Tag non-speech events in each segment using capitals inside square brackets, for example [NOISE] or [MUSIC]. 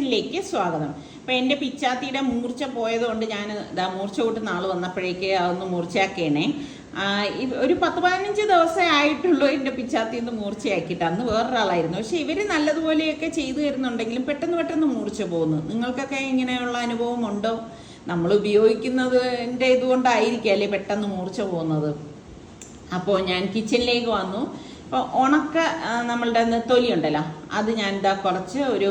കിച്ചണിലേക്ക് സ്വാഗതം. അപ്പോൾ എന്റെ പിച്ചാത്തിയുടെ മൂർച്ച പോയതുകൊണ്ട് ഞാൻ ഇതാ മൂർച്ച കൂട്ടുന്ന ആൾ വന്നപ്പോഴേക്ക് അതൊന്ന് മൂർച്ചയാക്കേണേ. ഒരു പത്ത് പതിനഞ്ച് ദിവസമേ ആയിട്ടുള്ളൂ എന്റെ പിച്ചാത്തി ഒന്ന് മൂർച്ചയാക്കിയിട്ട്. അന്ന് വേറൊരാളായിരുന്നു. പക്ഷെ ഇവർ നല്ലതുപോലെയൊക്കെ ചെയ്തു തരുന്നുണ്ടെങ്കിലും പെട്ടെന്ന് പെട്ടെന്ന് മൂർച്ച പോകുന്നു നിങ്ങൾക്കൊക്കെ ഇങ്ങനെയുള്ള അനുഭവം ഉണ്ടോ? നമ്മൾ ഉപയോഗിക്കുന്നതിന്റെ ഇതുകൊണ്ടായിരിക്കും അല്ലേ പെട്ടെന്ന് മൂർച്ച പോകുന്നത്? അപ്പോൾ ഞാൻ കിച്ചണിലേക്ക് വന്നു. അപ്പോൾ ഉണക്ക നമ്മളുടെ തൊലി ഉണ്ടല്ലോ. അത് ഞാൻ ഇതാ കുറച്ച് ഒരു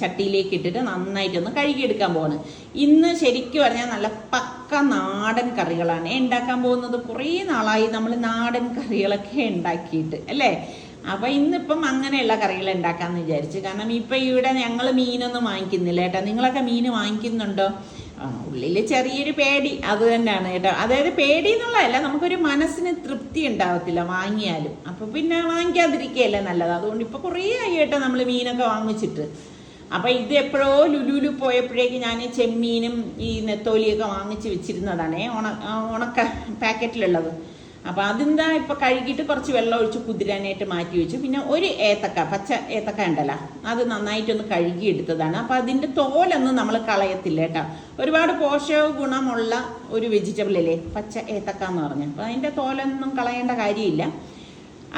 ചട്ടിയിലേക്ക് ഇട്ടിട്ട് നന്നായിട്ടൊന്ന് കഴുകിയെടുക്കാൻ പോവാണ്. ഇന്ന് ശരിക്കും പറഞ്ഞാൽ നല്ല പക്ക നാടൻ കറികളാണ്. ഉണ്ടാക്കാൻ പോകുന്നത് കുറേ നാളായി നമ്മൾ നാടൻ കറികളൊക്കെ ഉണ്ടാക്കിയിട്ട് അല്ലേ? അപ്പൊ ഇന്നിപ്പം അങ്ങനെയുള്ള കറികൾ ഉണ്ടാക്കാന്ന് വിചാരിച്ചു. കാരണം ഇപ്പൊ ഇവിടെ ഞങ്ങൾ മീനൊന്നും വാങ്ങിക്കുന്നില്ല കേട്ടോ. നിങ്ങളൊക്കെ മീൻ വാങ്ങിക്കുന്നുണ്ടോ? ആ, ഉള്ളിൽ ചെറിയൊരു പേടി. അത് തന്നെയാണ് കേട്ടോ. അതായത് പേടി എന്നുള്ളതല്ല നമുക്കൊരു മനസ്സിന് തൃപ്തി ഉണ്ടാവത്തില്ല വാങ്ങിയാലും. അപ്പൊ പിന്നെ വാങ്ങിക്കാതിരിക്കുകയല്ലേ നല്ലത്. അതുകൊണ്ട് ഇപ്പൊ കുറേ ആയി കേട്ടോ നമ്മൾ മീനൊക്കെ വാങ്ങിച്ചിട്ട്. അപ്പൊ ഇത് എപ്പോഴോ ലുലുലു പോയപ്പോഴേക്ക് ഞാൻ ചെമ്മീനും ഈ നെത്തോലിയൊക്കെ വാങ്ങിച്ച് വെച്ചിരുന്നതാണ് ഉണ ഉണക്ക പാക്കറ്റിലുള്ളത്. അപ്പൊ അതെന്താ ഇപ്പൊ കഴുകിയിട്ട് കുറച്ച് വെള്ളം ഒഴിച്ച് കുതിരാനായിട്ട് മാറ്റി വെച്ചു. പിന്നെ ഒരു ഏത്തക്ക പച്ച ഏത്തക്ക ഉണ്ടല്ലോ അത് നന്നായിട്ടൊന്ന് കഴുകി എടുത്തതാണ് അപ്പൊ അതിന്റെ തോലൊന്നും നമ്മൾ കളയത്തില്ല കേട്ടോ. ഒരുപാട് പോഷക ഗുണമുള്ള ഒരു വെജിറ്റബിൾ അല്ലേ പച്ച ഏത്തക്ക എന്ന് പറഞ്ഞു. അപ്പൊ അതിന്റെ തോലൊന്നും കളയേണ്ട കാര്യമില്ല.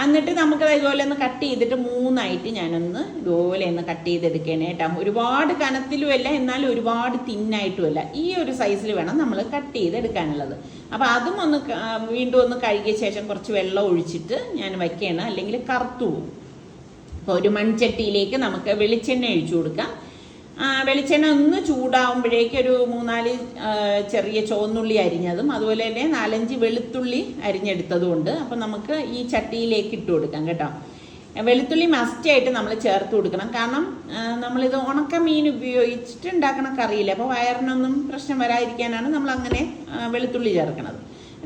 എന്നിട്ട് നമുക്ക് ഇതുപോലെ ഒന്ന് കട്ട് ചെയ്തിട്ട് മൂന്നായിട്ട് ഞാനൊന്ന് ഇതുപോലെ ഒന്ന് കട്ട് ചെയ്തെടുക്കണേ കേട്ടോ. ഒരുപാട് കനത്തിലും അല്ല എന്നാൽ ഒരുപാട് തിന്നായിട്ടുമല്ല ഈ ഒരു സൈസിൽ വേണം നമ്മൾ കട്ട് ചെയ്തെടുക്കാനുള്ളത്. അപ്പോൾ അതും ഒന്ന് വീണ്ടും ഒന്ന് കഴുകിയ ശേഷം കുറച്ച് വെള്ളം ഒഴിച്ചിട്ട് ഞാൻ വയ്ക്കണം. അല്ലെങ്കിൽ കറുത്തു പോകും. അപ്പോൾ ഒരു മൺചട്ടിയിലേക്ക് നമുക്ക് വെളിച്ചെണ്ണ ഒഴിച്ചു കൊടുക്കാം. വെളിച്ചെണ്ണ ഒന്ന് ചൂടാവുമ്പോഴേക്ക് ഒരു മൂന്നാൽ ചെറിയ ചുവന്നുള്ളി അരിഞ്ഞതും അതുപോലെ തന്നെ നാലഞ്ച് വെളുത്തുള്ളി അരിഞ്ഞെടുത്തതും ഉണ്ട് അപ്പം നമുക്ക് ഈ ചട്ടിയിലേക്ക് ഇട്ട് കൊടുക്കാം കേട്ടോ. വെളുത്തുള്ളി മസ്റ്റായിട്ട് നമ്മൾ ചേർത്ത് കൊടുക്കണം. കാരണം നമ്മളിത് ഉണക്ക മീൻ ഉപയോഗിച്ചിട്ട് ഉണ്ടാക്കണ കറിയില്ല? അപ്പോൾ വയറിനൊന്നും പ്രശ്നം വരാതിരിക്കാനാണ് നമ്മൾ അങ്ങനെ വെളുത്തുള്ളി ചേർക്കണത്.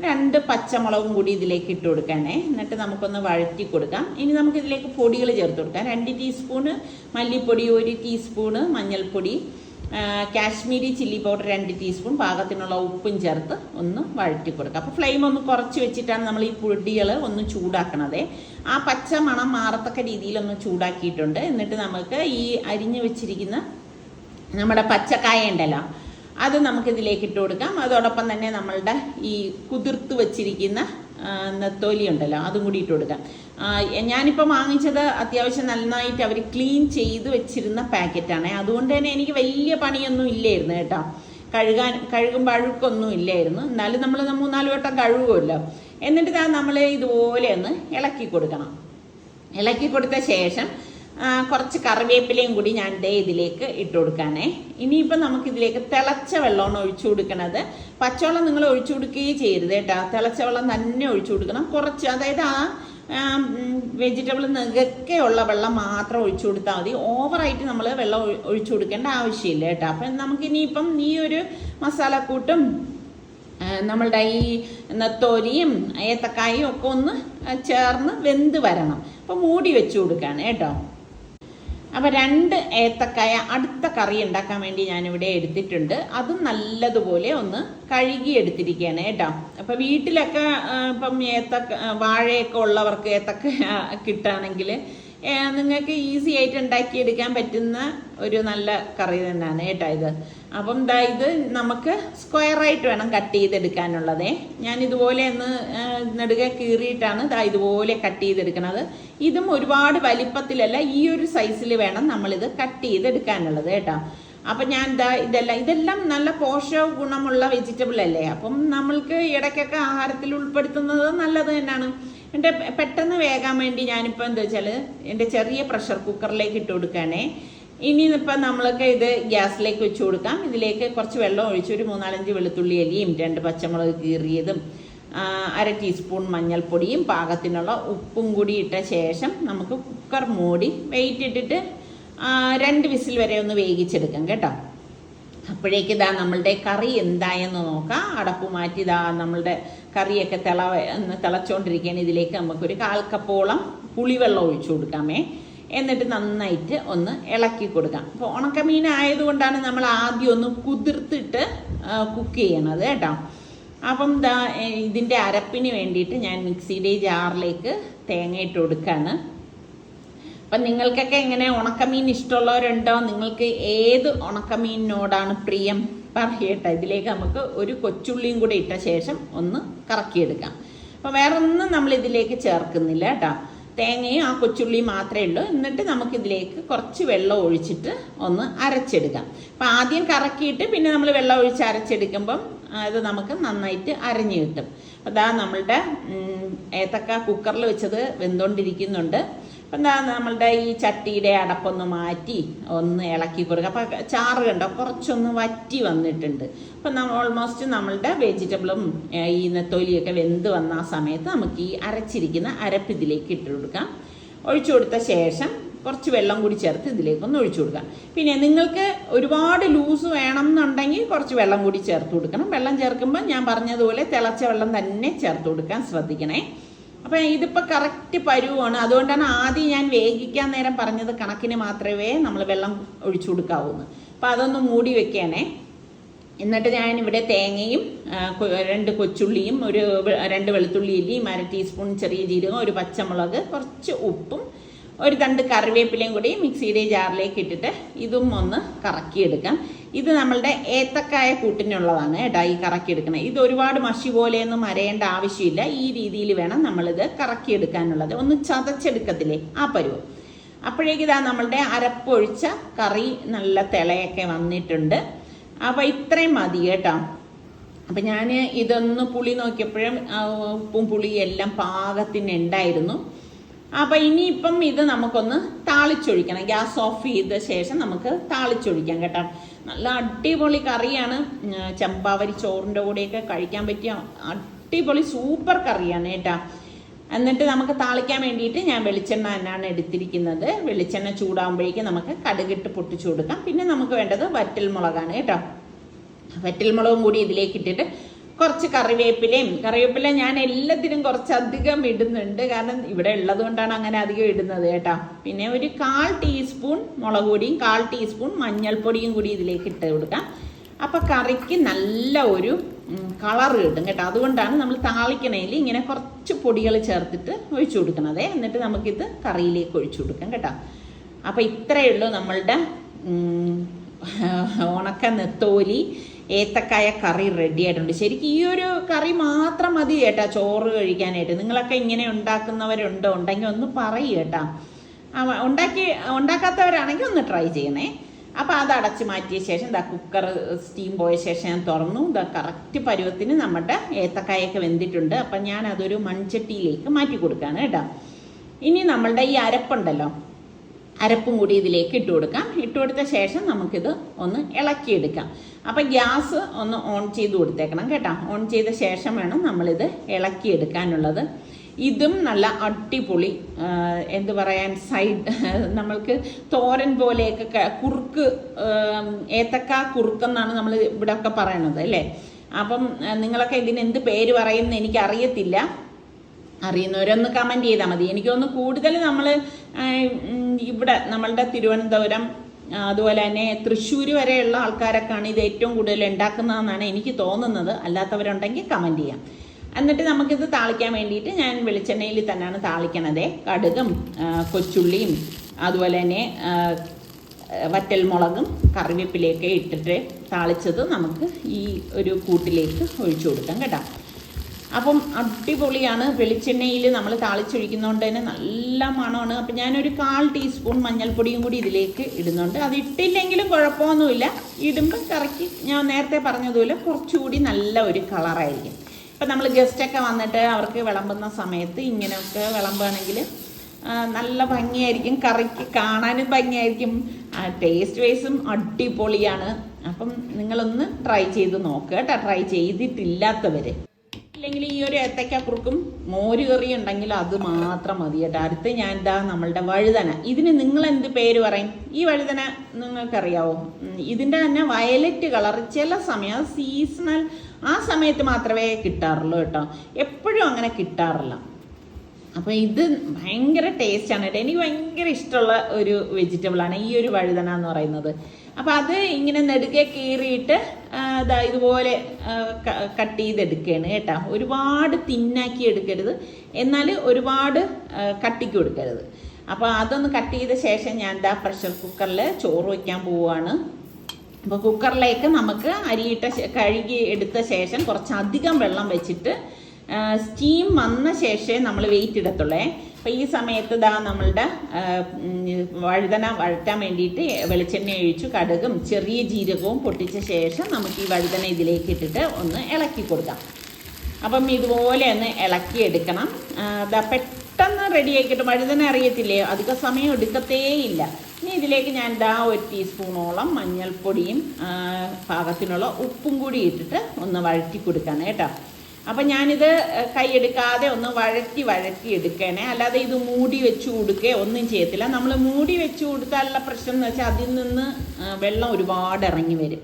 രണ്ട് പച്ചമുളകും കൂടി ഇതിലേക്ക് ഇട്ട് കൊടുക്കണേ. എന്നിട്ട് നമുക്കൊന്ന് വഴറ്റി കൊടുക്കാം. ഇനി നമുക്ക് ഇതിലേക്ക് പൊടികൾ ചേർത്ത് കൊടുക്കാം. രണ്ട് ടീസ്പൂണ് മല്ലിപ്പൊടി ഒരു ടീസ്പൂണ് മഞ്ഞൾപ്പൊടി കാശ്മീരി ചില്ലി പൗഡർ രണ്ട് ടീസ്പൂൺ പാകത്തിനുള്ള ഉപ്പും ചേർത്ത് ഒന്ന് വഴറ്റി കൊടുക്കാം. അപ്പോൾ ഫ്ലെയിം ഒന്ന് കുറച്ച് വെച്ചിട്ടാണ് നമ്മൾ ഈ പൊടികൾ ഒന്ന് ചൂടാക്കണത്. ആ പച്ച മണം മാറത്തക്ക രീതിയിലൊന്ന് ചൂടാക്കിയിട്ടുണ്ട്. എന്നിട്ട് നമുക്ക് ഈ അരിഞ്ഞു വെച്ചിരിക്കുന്ന നമ്മുടെ പച്ചക്കായ ഉണ്ടല്ലോ അത് നമുക്കിതിലേക്ക് ഇട്ട് കൊടുക്കാം. അതോടൊപ്പം തന്നെ നമ്മളുടെ ഈ കുതിർത്ത് വെച്ചിരിക്കുന്ന നെത്തോലി ഉണ്ടല്ലോ അതും കൂടി ഇട്ട് കൊടുക്കാം. ഞാനിപ്പോൾ വാങ്ങിച്ചത് അത്യാവശ്യം നന്നായിട്ട് അവർ ക്ലീൻ ചെയ്ത് വെച്ചിരുന്ന പാക്കറ്റാണ്. അതുകൊണ്ട് തന്നെ എനിക്ക് വലിയ പണിയൊന്നും ഇല്ലായിരുന്നു കേട്ടോ. കഴുകാൻ കഴുകുമ്പോൾ അഴുക്കൊന്നും ഇല്ലായിരുന്നു. എന്നാലും നമ്മൾ മൂന്നാൽ വട്ടം കഴുകുമല്ലോ. എന്നിട്ട് നമ്മൾ ഇതുപോലെ ഒന്ന് ഇളക്കി കൊടുക്കണം. ഇളക്കി കൊടുത്ത ശേഷം കുറച്ച് കറിവേപ്പിലയും കൂടി ഞാൻ ദേ ഇതിലേക്ക് ഇട്ട് കൊടുക്കാനേ. ഇനിയിപ്പോൾ നമുക്ക് ഇതിലേക്ക് തിളച്ച വെള്ളമാണ് ഒഴിച്ചു കൊടുക്കണത്. പച്ചവെള്ളം നിങ്ങൾ ഒഴിച്ചു കൊടുക്കുകയും ചെയ്യരുത് കേട്ടോ. തിളച്ച വെള്ളം തന്നെ ഒഴിച്ചു കൊടുക്കണം. കുറച്ച് അതായത് ആ വെജിറ്റബിൾ നികക്കെ ഉള്ള വെള്ളം മാത്രം ഒഴിച്ചു കൊടുത്താൽ മതി. ഓവറായിട്ട് നമ്മൾ വെള്ളം ഒഴി- ഒഴിച്ചു കൊടുക്കേണ്ട ആവശ്യമില്ല കേട്ടോ. അപ്പം നമുക്കിനിയിപ്പം ഈ ഒരു മസാലക്കൂട്ടും നമ്മളുടെ ഈ നെത്തോരിയും ഏത്തക്കായും ഒക്കെ ഒന്ന് ചേർന്ന് വെന്ത് വരണം. അപ്പോൾ മൂടി വെച്ച് കൊടുക്കുകയാണ് കേട്ടോ. അപ്പോൾ രണ്ട് ഏത്തക്കായ അടുത്ത കറി ഉണ്ടാക്കാൻ വേണ്ടി ഞാനിവിടെ എടുത്തിട്ടുണ്ട്. അതും നല്ലതുപോലെ ഒന്ന് കഴുകി എടുത്തിരിക്കുകയാണ് കേട്ടോ. അപ്പോൾ വീട്ടിലൊക്കെ ഇപ്പം ഏത്തക്ക വാഴയൊക്കെ ഉള്ളവർക്ക് ഏത്തക്ക കിട്ടുകയാണെങ്കിൽ നിങ്ങൾക്ക് ഈസി ആയിട്ട് ഉണ്ടാക്കിയെടുക്കാൻ പറ്റുന്ന ഒരു നല്ല കറി തന്നെയാണ് കേട്ടോ ഇത്. അപ്പം ദാ ഇത് നമുക്ക് സ്ക്വയർ ആയിട്ട് വേണം കട്ട് ചെയ്തെടുക്കാനുള്ളതേ. ഞാൻ ഇതുപോലെ ഒന്ന് നെടുക കീറിയിട്ടാണ് ദാ ഇതുപോലെ കട്ട് ചെയ്തെടുക്കുന്നത് ഇതും ഒരുപാട് വലിപ്പത്തിലല്ല ഈ ഒരു സൈസിൽ വേണം നമ്മളിത് കട്ട് ചെയ്തെടുക്കാനുള്ളത് കേട്ടോ. അപ്പം ഞാൻ ദാ ഇതെല്ലാം ഇതെല്ലാം നല്ല പോഷക ഗുണമുള്ള വെജിറ്റബിൾ അല്ലേ? അപ്പം നമ്മൾക്ക് ഇടയ്ക്കൊക്കെ ആഹാരത്തിൽ ഉൾപ്പെടുത്തുന്നത് നല്ലത് തന്നെയാണ്. എന്റെ പെട്ടെന്ന് വേകാൻ വേണ്ടി ഞാനിപ്പോൾ എന്താ വെച്ചാൽ എന്റെ ചെറിയ പ്രഷർ കുക്കറിലേക്ക് ഇട്ട് കൊടുക്കാനേ. ഇനി ഇപ്പം നമ്മൾക്ക് ഇത് ഗ്യാസിലേക്ക് വെച്ച് കൊടുക്കാം. ഇതിലേക്ക് കുറച്ച് വെള്ളം ഒഴിച്ച് ഒരു മൂന്നാലഞ്ച് വെളുത്തുള്ളി അരിയും രണ്ട് പച്ചമുളക് കീറിയതും അര ടീസ്പൂൺ മഞ്ഞൾപ്പൊടിയും പാകത്തിനുള്ള ഉപ്പും കൂടി ഇട്ട ശേഷം നമുക്ക് കുക്കർ മൂടി വെയിറ്റ് ഇട്ടിട്ട് രണ്ട് വിസിൽ വരെ ഒന്ന് വേവിച്ചെടുക്കാം കേട്ടോ. അപ്പോഴേക്ക് ഇതാ നമ്മളുടെ കറി എന്തായെന്ന് നോക്കാം. അടപ്പ് മാറ്റി ഇതാ നമ്മളുടെ കറിയൊക്കെ തിള തിളച്ചുകൊണ്ടിരിക്കുകയാണ് ഇതിലേക്ക് നമുക്കൊരു കാൽ കപ്പോളം പുളിവെള്ളം ഒഴിച്ചു കൊടുക്കാമേ. എന്നിട്ട് നന്നായിട്ട് ഒന്ന് ഇളക്കി കൊടുക്കാം. അപ്പോൾ ഉണക്കമീൻ ആയതുകൊണ്ടാണ് നമ്മൾ ആദ്യം ഒന്ന് കുതിർത്തിട്ട് കുക്ക് ചെയ്യണത് കേട്ടോ. അപ്പം ദാ ഇതിന്റെ അരപ്പിന് വേണ്ടിയിട്ട് ഞാൻ മിക്സിയുടെ ജാറിലേക്ക് തേങ്ങ ഇട്ട് കൊടുക്കുകയാണ് അപ്പം നിങ്ങൾക്കൊക്കെ എങ്ങനെ ഉണക്കമീൻ ഇഷ്ടമുള്ളവരുണ്ടോ? നിങ്ങൾക്ക് ഏത് ഉണക്കമീനിനോടാണ് പ്രിയം? പറയട്ടെ. ഇതിലേക്ക് നമുക്ക് ഒരു കൊച്ചുള്ളിയും കൂടി ഇട്ട ശേഷം ഒന്ന് കറക്കിയെടുക്കാം. അപ്പോൾ വേറെ ഒന്നും നമ്മൾ ഇതിലേക്ക് ചേർക്കുന്നില്ല കേട്ടോ. തേങ്ങയും ആ കൊച്ചുള്ളിയും മാത്രമേ ഉള്ളൂ. എന്നിട്ട് നമുക്കിതിലേക്ക് കുറച്ച് വെള്ളം ഒഴിച്ചിട്ട് ഒന്ന് അരച്ചെടുക്കാം. അപ്പം ആദ്യം കറക്കിയിട്ട് പിന്നെ നമ്മൾ വെള്ളം ഒഴിച്ച് അരച്ചെടുക്കുമ്പം അത് നമുക്ക് നന്നായിട്ട് അരഞ്ഞു കിട്ടും. അതാ നമ്മളുടെ ഏത്തക്ക കുക്കറിൽ വെച്ചത് വെന്തുകൊണ്ടിരിക്കുന്നുണ്ട്. അപ്പം എന്താ നമ്മളുടെ ഈ ചട്ടിയുടെ അടപ്പൊന്ന് മാറ്റി ഒന്ന് ഇളക്കി കൊടുക്കുക അപ്പം ചാറ് കണ്ടോ? കുറച്ചൊന്ന് വറ്റി വന്നിട്ടുണ്ട്. അപ്പം നമ്മൾ ഓൾമോസ്റ്റ് നമ്മളുടെ വെജിറ്റബിളും ഈ നെത്തോലിയൊക്കെ വെന്ത് വന്ന ആ സമയത്ത് നമുക്ക് ഈ അരച്ചിരിക്കുന്ന അരപ്പ് ഇതിലേക്ക് ഇട്ട് കൊടുക്കാം. ഒഴിച്ചു കൊടുത്ത ശേഷം കുറച്ച് വെള്ളം കൂടി ചേർത്ത് ഇതിലേക്കൊന്ന് ഒഴിച്ചു കൊടുക്കാം. പിന്നെ നിങ്ങൾക്ക് ഒരുപാട് ലൂസ് വേണം എന്നുണ്ടെങ്കിൽ കുറച്ച് വെള്ളം കൂടി ചേർത്ത് കൊടുക്കണം. വെള്ളം ചേർക്കുമ്പോൾ ഞാൻ പറഞ്ഞതുപോലെ തിളച്ച വെള്ളം തന്നെ ചേർത്ത് കൊടുക്കാൻ ശ്രദ്ധിക്കണേ. അപ്പം ഇതിപ്പോൾ കറക്റ്റ് പരുവാണ്. അതുകൊണ്ടാണ് ആദ്യം ഞാൻ വേവിക്കാൻ നേരം പറഞ്ഞത് കണക്കിന് മാത്രമേ നമ്മൾ വെള്ളം ഒഴിച്ചു കൊടുക്കാവൂന്ന്. അപ്പം അതൊന്ന് മൂടി വെക്കാനേ എന്നിട്ട് ഞാൻ ഇവിടെ തേങ്ങയും രണ്ട് കൊച്ചുള്ളിയും ഒരു രണ്ട് വെളുത്തുള്ളി ഇല്ലിയും അര ടീസ്പൂൺ ചെറിയ ജീരകം ഒരു പച്ചമുളക് കുറച്ച് ഉപ്പും ഒരു തണ്ട് കറിവേപ്പിലയും കൂടി മിക്സിയുടെ ജാറിലേക്ക് ഇട്ടിട്ട് ഇതും ഒന്ന് കറക്കിയെടുക്കാം. ഇത് നമ്മളുടെ ഏത്തക്കായ കൂട്ടിനുള്ളതാണ് കേട്ടോ ഈ കറക്കിയെടുക്കുന്നത് ഇത് ഒരുപാട് മഷി പോലെയൊന്നും അരയേണ്ട ആവശ്യമില്ല. ഈ രീതിയിൽ വേണം നമ്മളിത് കറക്കിയെടുക്കാനുള്ളത്. ഒന്ന് ചതച്ചെടുക്കത്തില്ലേ? ആ പരുവം. അപ്പോഴേക്ക് ഇതാ നമ്മളുടെ അരപ്പൊഴിച്ച കറി നല്ല തിളയൊക്കെ വന്നിട്ടുണ്ട്. അപ്പോൾ ഇത്രയും മതി കേട്ടോ. അപ്പം ഞാൻ ഇതൊന്ന് പുളി നോക്കിയപ്പോഴും ഉപ്പും പുളിയും എല്ലാം പാകത്തിന് ഉണ്ടായിരുന്നു. അപ്പം ഇനിയിപ്പം ഇത് നമുക്കൊന്ന് താളിച്ചൊഴിക്കണം. ഗ്യാസ് ഓഫ് ചെയ്ത ശേഷം നമുക്ക് താളിച്ചൊഴിക്കാം കേട്ടോ. നല്ല അടിപൊളി കറിയാണ്. ചെമ്പാവരി ചോറിന്റെ കൂടെയൊക്കെ കഴിക്കാൻ പറ്റിയ അടിപൊളി സൂപ്പർ കറിയാണ് കേട്ടോ. എന്നിട്ട് നമുക്ക് താളിക്കാൻ വേണ്ടിയിട്ട് ഞാൻ വെളിച്ചെണ്ണ തന്നെയാണ് എടുത്തിരിക്കുന്നത്. വെളിച്ചെണ്ണ ചൂടാകുമ്പോഴേക്കും നമുക്ക് കടുകിട്ട് പൊട്ടിച്ചു കൊടുക്കാം. പിന്നെ നമുക്ക് വേണ്ടത് വറ്റൽ മുളകാണ് കേട്ടോ. വറ്റൽ മുളകും കൂടി ഇതിലേക്ക് ഇട്ടിട്ട് കുറച്ച് കറിവേപ്പിലയും. കറിവേപ്പില ഞാൻ എല്ലാത്തിനും കുറച്ചധികം ഇടുന്നുണ്ട്. കാരണം ഇവിടെ ഉള്ളത് കൊണ്ടാണ് അങ്ങനെ അധികം ഇടുന്നത് കേട്ടോ. പിന്നെ ഒരു കാൽ ടീസ്പൂൺ മുളക് പൊടിയും കാൽ ടീസ്പൂൺ മഞ്ഞൾപ്പൊടിയും കൂടി ഇതിലേക്ക് ഇട്ട് കൊടുക്കാം. അപ്പൊ കറിക്ക് നല്ല ഒരു കളർ കിട്ടും കേട്ടോ. അതുകൊണ്ടാണ് നമ്മൾ താളിക്കണേൽ ഇങ്ങനെ കുറച്ച് പൊടികൾ ചേർത്തിട്ട് ഒഴിച്ചു കൊടുക്കണത്. എന്നിട്ട് നമുക്കിത് കറിയിലേക്ക് ഒഴിച്ചു കൊടുക്കാം കേട്ടോ. അപ്പൊ ഇത്രയേ ഉള്ളൂ നമ്മളുടെ ഉണക്ക നെത്തോലി ഏത്തക്കായ കറി റെഡി ആയിട്ടുണ്ട്. ശരിക്കും ഈ ഒരു കറി മാത്രം മതി ചേട്ടാ ചോറ് കഴിക്കാനായിട്ട്. നിങ്ങളൊക്കെ ഇങ്ങനെ ഉണ്ടാക്കുന്നവരുണ്ടോ? ഉണ്ടെങ്കിൽ ഒന്ന് പറയൂ കേട്ടാ ഉണ്ടാക്കി ഉണ്ടാക്കാത്തവരാണെങ്കിൽ ഒന്ന് ട്രൈ ചെയ്യണേ. അപ്പോൾ അത് അടച്ച് മാറ്റിയ ശേഷം ദാ കുക്കർ സ്റ്റീം പോയ ശേഷം ഞാൻ തുറന്നു. ദാ കറക്റ്റ് പരുവത്തിന് നമ്മുടെ ഏത്തക്കായൊക്കെ വെന്തിട്ടുണ്ട്. അപ്പം ഞാൻ അതൊരു മൺചട്ടിയിലേക്ക് മാറ്റി കൊടുക്കുകയാണ് കേട്ടോ. ഇനി നമ്മളുടെ ഈ അരപ്പുണ്ടല്ലോ അരപ്പും കൂടി ഇതിലേക്ക് ഇട്ട് കൊടുക്കാം. ഇട്ട് കൊടുത്ത ശേഷം നമുക്കിത് ഒന്ന് ഇളക്കിയെടുക്കാം. അപ്പം ഗ്യാസ് ഒന്ന് ഓൺ ചെയ്ത് കൊടുത്തേക്കണം കേട്ടോ. ഓൺ ചെയ്ത ശേഷം വേണം നമ്മളിത് ഇളക്കിയെടുക്കാനുള്ളത്. ഇതും നല്ല അടിപൊളി എന്ത് പറയാൻ സൈഡ് നമ്മൾക്ക് തോരൻ പോലെയൊക്കെ കുറുക്ക് ഏത്തക്ക കുറുക്കെന്നാണ് നമ്മൾ ഇവിടെ ഒക്കെ പറയണത് അല്ലേ? അപ്പം നിങ്ങളൊക്കെ ഇതിന് എന്ത് പേര് പറയുമെന്ന് എനിക്ക് അറിയത്തില്ല അറിയുന്നവരൊന്ന് കമന്റ് ചെയ്താൽ മതി. എനിക്കൊന്ന് കൂടുതൽ നമ്മൾ ഇവിടെ നമ്മളുടെ തിരുവനന്തപുരം അതുപോലെ തന്നെ തൃശ്ശൂർ വരെയുള്ള ആൾക്കാരൊക്കെയാണ് ഇത് ഏറ്റവും കൂടുതൽ ഉണ്ടാക്കുന്നതെന്നാണ് എനിക്ക് തോന്നുന്നത്. അല്ലാത്തവരുണ്ടെങ്കിൽ കമന്റ് ചെയ്യാം. എന്നിട്ട് നമുക്കിത് താളിക്കാൻ വേണ്ടിയിട്ട് ഞാൻ വെളിച്ചെണ്ണയിൽ തന്നെയാണ് താളിക്കണത്. കടുകും കൊച്ചുള്ളിയും അതുപോലെ തന്നെ ആ, വറ്റൽ മുളകും കറിവേപ്പിലയൊക്കെ ഇട്ടിട്ട് താളിച്ചത് നമുക്ക് ഈ ഒരു കൂട്ടിലേക്ക് ഒഴിച്ചു കൊടുക്കാം കേട്ടോ. അപ്പം അടിപൊളിയാണ്. വെളിച്ചെണ്ണയിൽ നമ്മൾ താളിച്ചൊഴിക്കുന്നതുകൊണ്ട് തന്നെ നല്ല മണമാണ്. അപ്പം ഞാനൊരു കാൽ ടീസ്പൂൺ മഞ്ഞൾപ്പൊടിയും കൂടി ഇതിലേക്ക് ഇടുന്നുണ്ട്. അത് ഇട്ടില്ലെങ്കിലും കുഴപ്പമൊന്നുമില്ല. ഇടുമ്പോൾ കറക്കി ഞാൻ നേരത്തെ പറഞ്ഞതുപോലെ കുറച്ചുകൂടി നല്ല ഒരു കളറായിരിക്കും. ഇപ്പം നമ്മൾ ഗസ്റ്റൊക്കെ വന്നിട്ട് അവർക്ക് വിളമ്പുന്ന സമയത്ത് ഇങ്ങനെയൊക്കെ വിളമ്പുകയാണെങ്കിൽ നല്ല ഭംഗിയായിരിക്കും. കറിക്ക് കാണാനും ഭംഗിയായിരിക്കും. ടേസ്റ്റ് വൈസും അടിപൊളിയാണ്. അപ്പം നിങ്ങളൊന്ന് ട്രൈ ചെയ്ത് നോക്കുക കേട്ടോ. ട്രൈ ചെയ്തിട്ടില്ലാത്തവർ ഇല്ലെങ്കിൽ ഈ ഒരു ഏത്തക്ക കുറുക്കും മോര് കറി ഉണ്ടെങ്കിൽ അത് മാത്രം മതി കേട്ടോ. അടുത്ത് ഞാൻ ഇതാ നമ്മളുടെ വഴുതന. ഇതിന് നിങ്ങൾ എന്ത് പേര് പറയും? ഈ വഴുതന നിങ്ങൾക്കറിയാവോ? ഇതിന്റെ തന്നെ വയലറ്റ് കളർ ചില സമയം സീസണൽ ആ സമയത്ത് മാത്രമേ കിട്ടാറുള്ളൂ കേട്ടോ. എപ്പോഴും അങ്ങനെ കിട്ടാറില്ല. അപ്പോൾ ഇത് ഭയങ്കര ആണ് കേട്ടോ. എനിക്ക് ഭയങ്കര ഇഷ്ടമുള്ള ഒരു വെജിറ്റബിൾ ആണ് ഈ ഒരു വഴുതന എന്ന് പറയുന്നത്. അപ്പോൾ അത് ഇങ്ങനെ നെടുകെ കീറിയിട്ട് ദാ ഇതുപോലെ കട്ട് ചെയ്തെടുക്കുകയാണ് കേട്ടോ. ഒരുപാട് തിന്നാക്കി എടുക്കരുത്. എന്നാൽ ഒരുപാട് കട്ടിക്ക് കൊടുക്കരുത്. അപ്പോൾ അതൊന്ന് കട്ട് ചെയ്ത ശേഷം ഞാൻ എന്താ പ്രഷർ കുക്കറിൽ ചോറ് വയ്ക്കാൻ പോവുകയാണ് അപ്പോൾ കുക്കറിലേക്ക് നമുക്ക് അരിയിട്ട കഴുകി എടുത്ത ശേഷം കുറച്ചധികം വെള്ളം വെച്ചിട്ട് സ്റ്റീം വന്ന ശേഷമേ നമ്മൾ വെയിറ്റ് ഇടത്തുള്ളേ. അപ്പോൾ ഈ സമയത്ത് ഇതാ നമ്മളുടെ വഴുതന വഴറ്റാൻ വേണ്ടിയിട്ട് വെളിച്ചെണ്ണ ഒഴിച്ചു കടുകും ചെറിയ ജീരകവും പൊട്ടിച്ച ശേഷം നമുക്ക് ഈ വഴുതന ഇതിലേക്ക് ഇട്ടിട്ട് ഒന്ന് ഇളക്കി കൊടുക്കാം. അപ്പം ഇതുപോലെ ഒന്ന് ഇളക്കി എടുക്കണം. അതാ പെട്ടെന്ന് റെഡി ആക്കിയിട്ട് വഴുതന അറിയത്തില്ലേ? അധിക സമയം എടുക്കത്തേയില്ല ഇനി ഇതിലേക്ക് ഞാൻ ദാ ഒരു ടീസ്പൂണോളം മഞ്ഞൾപ്പൊടിയും പാകത്തിനുള്ള ഉപ്പും കൂടി ഇട്ടിട്ട് ഒന്ന് വഴറ്റി കൊടുക്കണം കേട്ടോ. അപ്പം ഞാനിത് കൈയെടുക്കാതെ ഒന്ന് വഴറ്റി വഴറ്റി എടുക്കണേ. അല്ലാതെ ഇത് മൂടി വെച്ച് കൊടുക്കുകയോ ഒന്നും ചെയ്യത്തില്ല. നമ്മൾ മൂടി വെച്ച് കൊടുത്താലുള്ള പ്രശ്നം എന്ന് വെച്ചാൽ അതിൽ നിന്ന് വെള്ളം ഒരുപാട് ഇറങ്ങി വരും.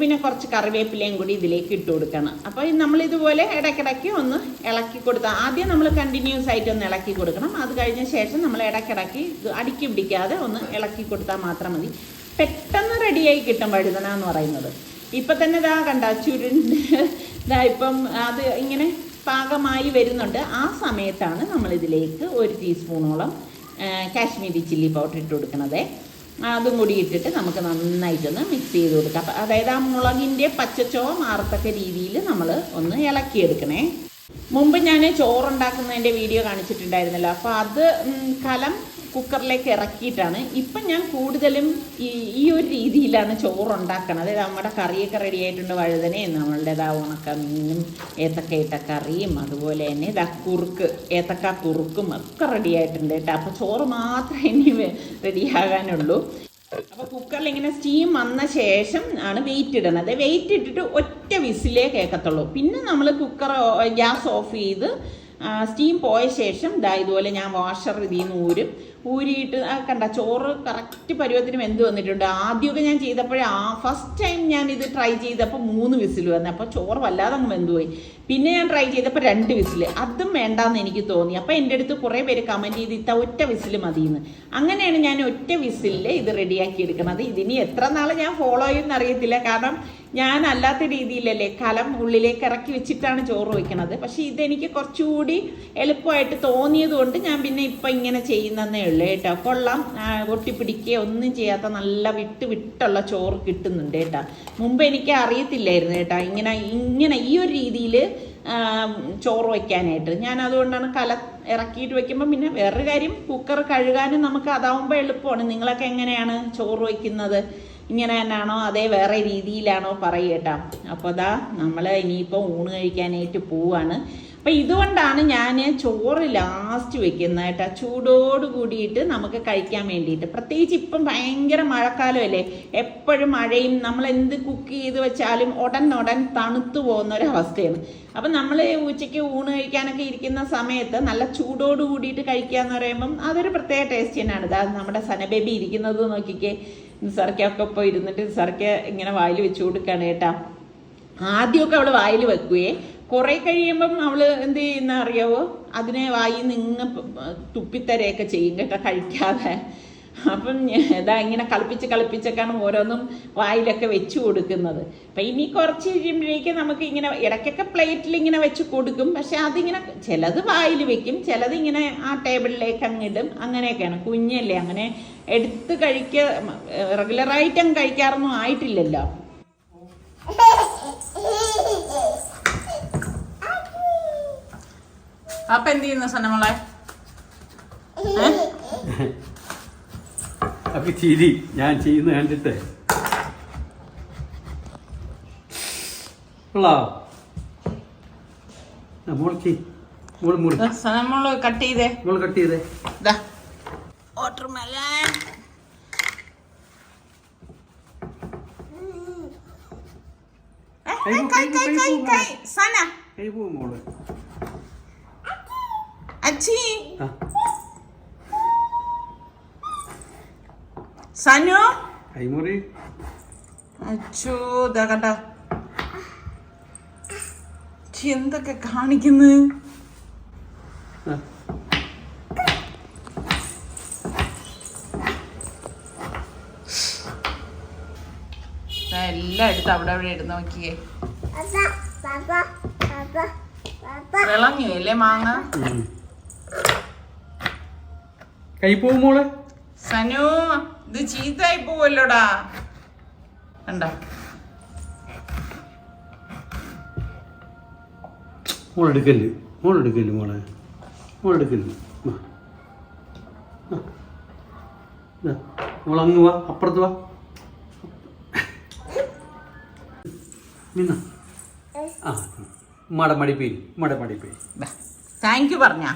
പിന്നെ കുറച്ച് കറിവേപ്പിലയും കൂടി ഇതിലേക്ക് ഇട്ട് കൊടുക്കണം. അപ്പോൾ നമ്മൾ ഇതുപോലെ ഇടയ്ക്കിടയ്ക്ക് ഒന്ന് ഇളക്കി കൊടുത്താൽ ആദ്യം നമ്മൾ കണ്ടിന്യൂസ് ആയിട്ട് ഒന്ന് ഇളക്കി കൊടുക്കണം. അത് കഴിഞ്ഞ ശേഷം നമ്മൾ ഇടയ്ക്കിടയ്ക്ക് അടുക്കി പിടിക്കാതെ ഒന്ന് ഇളക്കി കൊടുത്താൽ മാത്രം മതി. പെട്ടെന്ന് റെഡിയായി കിട്ടും വഴുതന എന്ന് പറയുന്നത്. ഇപ്പം തന്നെ ഇതാ കണ്ട ചുരുണ്ട്. ഇതാ ഇപ്പം അത് ഇങ്ങനെ പാകമായി വരുന്നുണ്ട്. ആ സമയത്താണ് നമ്മൾ ഇതിലേക്ക് ഒരു ടീസ്പൂണോളം കാശ്മീരി ചില്ലി പൗഡർ ഇട്ട് കൊടുക്കണത്. അതും കൂടി ഇട്ടിട്ട് നമുക്ക് നന്നായിട്ടൊന്ന് മിക്സ് ചെയ്ത് കൊടുക്കാം. അതായത് ആ മുളകിന്റെ പച്ചച്ചോ മാറത്തക്ക രീതിയിൽ നമ്മൾ ഒന്ന് ഇളക്കിയെടുക്കണേ. മുമ്പ് ഞാൻ ചോറുണ്ടാക്കുന്നതിന്റെ വീഡിയോ കാണിച്ചിട്ടുണ്ടായിരുന്നല്ലോ. അപ്പോൾ അത് കലം കുക്കറിലേക്ക് ഇറക്കിയിട്ടാണ്. ഇപ്പം ഞാൻ കൂടുതലും ഈ ഈ ഒരു രീതിയിലാണ് ചോറുണ്ടാക്കണത്. നമ്മുടെ കറിയൊക്കെ റെഡി ആയിട്ടുണ്ട് വഴുതനയും നമ്മളുടെ ഇതാ ഉണക്ക മീനും ഏത്തക്ക ഇട്ട കറിയും അതുപോലെ തന്നെ ഇതാ കുറുക്ക് ഏത്തക്ക കുറുക്കും ഒക്കെ റെഡി ആയിട്ടുണ്ട് കേട്ടോ. അപ്പോൾ ചോറ് മാത്രമേ ഇനി റെഡി ആകാനുള്ളൂ. അപ്പോൾ കുക്കറിൽ ഇങ്ങനെ സ്റ്റീം വന്ന ശേഷം ആണ് വെയിറ്റ് ഇടണത്. വെയിറ്റ് ഇട്ടിട്ട് ഒറ്റ വിസിലേ കേൾക്കത്തുള്ളൂ. പിന്നെ നമ്മൾ കുക്കർ ഗ്യാസ് ഓഫ് ചെയ്ത് സ്റ്റീം പോയ ശേഷം ഇതാ ഇതുപോലെ ഞാൻ വാഷർ ഇതിൽ നിന്ന് ഊരും. ഊരിയിട്ട് ആ കണ്ട ചോറ് കറക്റ്റ് പരുവത്തിന് വെന്ത് വന്നിട്ടുണ്ട്. ആദ്യമൊക്കെ ഞാൻ ചെയ്തപ്പോഴേ ആ ഫസ്റ്റ് ടൈം ഞാൻ ഇത് ട്രൈ ചെയ്തപ്പോൾ മൂന്ന് വിസിൽ വന്നു. അപ്പോൾ ചോറ് വല്ലാതെ അങ്ങ് വെന്തുപോയി പിന്നെ ഞാൻ ട്രൈ ചെയ്തപ്പോൾ രണ്ട് വിസിൽ അതും വേണ്ടാന്ന് എനിക്ക് തോന്നി. അപ്പോൾ എന്റെ അടുത്ത് കുറേ പേര് കമന്റ് ചെയ്ത് ഇത്ത ഒറ്റ വിസിൽ മതിയെന്ന്. അങ്ങനെയാണ് ഞാൻ ഒറ്റ വിസിലിൽ ഇത് റെഡിയാക്കി എടുക്കുന്നത്. ഇതിനി എത്ര നാൾ ഞാൻ ഫോളോ ചെയ്യുമെന്ന് അറിയത്തില്ല. കാരണം ഞാൻ അല്ലാത്ത രീതിയിലല്ലേ കലം ഉള്ളിലേക്ക് ഇറക്കി വെച്ചിട്ടാണ് ചോറ് വയ്ക്കണത്. പക്ഷേ ഇതെനിക്ക് കുറച്ചുകൂടി എളുപ്പമായിട്ട് തോന്നിയത് കൊണ്ട് ഞാൻ പിന്നെ ഇപ്പം ഇങ്ങനെ ചെയ്യുന്നതേ ഉള്ളൂ കേട്ടോ. കൊള്ളാം. ഒട്ടിപ്പിടിക്കുകയോ ഒന്നും ചെയ്യാത്ത നല്ല വിട്ട് വിട്ടുള്ള ചോറ് കിട്ടുന്നുണ്ട് കേട്ടോ. മുമ്പ് എനിക്ക് അറിയത്തില്ലായിരുന്നു കേട്ടോ. ഇങ്ങനെ ഇങ്ങനെ ഈ ഒരു രീതിയിൽ ചോറ് വയ്ക്കാനായിട്ട്. ഞാൻ അതുകൊണ്ടാണ് കല ഇറക്കിയിട്ട് വെക്കുമ്പോൾ പിന്നെ വേറൊരു കാര്യം കുക്കർ കഴുകാനും നമുക്ക് അതാവുമ്പോൾ എളുപ്പമാണ്. നിങ്ങളൊക്കെ എങ്ങനെയാണ് ചോറ് വയ്ക്കുന്നത്? ഇങ്ങനെ തന്നെയാണോ? അതേ വേറെ രീതിയിലാണോ പറയട്ടോ അപ്പോൾ അതാ നമ്മൾ ഇനിയിപ്പോൾ ഊണ് കഴിക്കാനായിട്ട് പോവാണ്. അപ്പം ഇതുകൊണ്ടാണ് ഞാൻ ചോറ് ലാസ്റ്റ് വെക്കുന്നത് കേട്ടോ. ചൂടോട് കൂടിയിട്ട് നമുക്ക് കഴിക്കാൻ വേണ്ടിയിട്ട്. പ്രത്യേകിച്ച് ഇപ്പം ഭയങ്കര മഴക്കാലമല്ലേ? എപ്പോഴും മഴയും നമ്മൾ എന്ത് കുക്ക് ചെയ്ത് വെച്ചാലും ഉടൻ ഉടൻ തണുത്തു പോകുന്ന അവസ്ഥയാണ് അപ്പം നമ്മൾ ഉച്ചയ്ക്ക് ഊണ് കഴിക്കാനൊക്കെ ഇരിക്കുന്ന സമയത്ത് നല്ല ചൂടോട് കൂടിയിട്ട് കഴിക്കുക എന്ന് പറയുമ്പം അതൊരു പ്രത്യേക ടേസ്റ്റ് തന്നെയാണ്. ഇതാ നമ്മുടെ സനബേബി ഇരിക്കുന്നത് നോക്കിക്കേ. നിസർക്കൊക്കെ ഇപ്പോൾ ഇരുന്നിട്ട് നിസർക്ക ഇങ്ങനെ വായിൽ വെച്ചു കൊടുക്കുകയാണ് കേട്ടാ. ആദ്യമൊക്കെ അവൾ വായിൽ വെക്കുകയെ കുറെ കഴിയുമ്പം അവൾ എന്ത് ചെയ്യുന്ന അറിയാവോ? അതിനെ വായിൽ നിന്ന് തുപ്പിത്തരയൊക്കെ ചെയ്യും കേട്ടോ കഴിക്കാതെ. അപ്പം ഇതാ ഇങ്ങനെ കളിപ്പിച്ച് കളിപ്പിച്ചൊക്കെയാണ് ഓരോന്നും വായിലൊക്കെ വെച്ച് കൊടുക്കുന്നത്. അപ്പം ഇനി കുറച്ച് കഴിയുമ്പോഴേക്കും നമുക്ക് ഇങ്ങനെ ഇടയ്ക്കൊക്കെ പ്ലേറ്റിൽ ഇങ്ങനെ വെച്ച് കൊടുക്കും. പക്ഷെ അതിങ്ങനെ ചിലത് വായിൽ വെക്കും ചിലത് ഇങ്ങനെ ആ ടേബിളിലേക്ക് അങ്ങിടും അങ്ങനെയൊക്കെയാണ്. കുഞ്ഞല്ലേ അങ്ങനെ എടുത്ത് കഴിക്ക അങ്ങ് കഴിക്കാറൊന്നും ആയിട്ടില്ലല്ലോ. അപ്പൊ എന്ത് ചെയ്യുന്ന സനമോളെ? അപ്പൊ ചിരി ഞാൻ ചെയ്യുന്ന കണ്ടിട്ട്. കൊള്ളാവോ ആ, മോൾ ചെയ് മോൾ മുറി. സനമോൾ കട്ട് ചെയ്തേ. കട്ട് ചെയ്തേ. വാട്ടർമെലൻ മോളെ കൈ പോ മോൾ അച്ചി ആ സനു കൈമുറി ഇതാ കണ്ട. എന്തൊക്കെ കാണിക്കുന്നു? എല്ലാം എടുത്ത് അവിടെ അവിടെ ഇടുന്ന നോക്കിയേ. വിളഞ്ഞു അല്ലേ മാങ്ങ. കൈ പോവും മോളെ. സനു ഇത് ചീത്തായി പോവല്ലോടാ. കണ്ട? മോളെടുക്കൽ മോൾ എടുക്കല്ല് മോളെ. മോൾ മോളങ്ങ് വാ. അപ്പുറത്ത് വാ. നിന്ന ആ മട മടിപ്പേരി മട മടിപ്പേരി. താങ്ക് യു പറഞ്ഞ.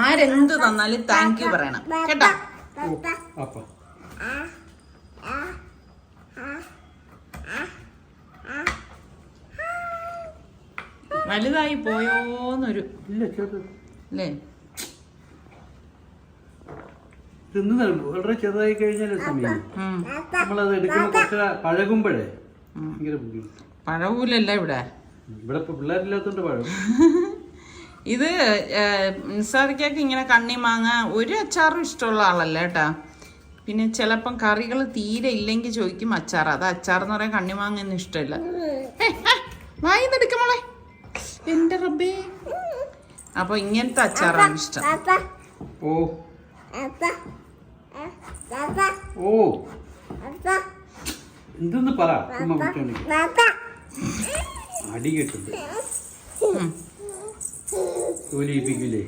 ആരെന്ത് തന്നാലും താങ്ക് യു പറയണം. കേട്ടോ? വലുതായി പോയോന്നൊരു അല്ലേ തിന്നു തരുമ്പോ വളരെ ചെറുതായി കഴിഞ്ഞാൽ സമയം. നമ്മളത് എടുക്കുമ്പോൾ കുറച്ച് പഴകുമ്പോഴേ ഭയങ്കര ബുദ്ധിമുട്ട്. പഴകൂലല്ല ഇവിടെ. ഇവിടെ ഇപ്പൊ പിള്ളേരില്ലാത്തോണ്ട് പഴകും [LAUGHS] ഇത് നിസാറിക്കൊക്കെ ഇങ്ങനെ കണ്ണി മാങ്ങ ഒരു അച്ചാറും ഇഷ്ടമുള്ള ആളല്ല കേട്ടാ. പിന്നെ ചിലപ്പം കറികൾ തീരെ ഇല്ലെങ്കിൽ ചോദിക്കും അച്ചാർ അത് അച്ചാർ എന്ന് പറയാൻ കണ്ണി മാങ്ങ ഒന്നും ഇഷ്ടമില്ല വായി എന്റെ റബ്ബേ. അപ്പൊ ഇങ്ങനത്തെ അച്ചാറാണ് ഇഷ്ടം. ഓ. ഓ. എന്തെന്ന് പറ? അടി കിട്ടുണ്ട് ഉം. ജോലിയിപ്പിക്കൂലേ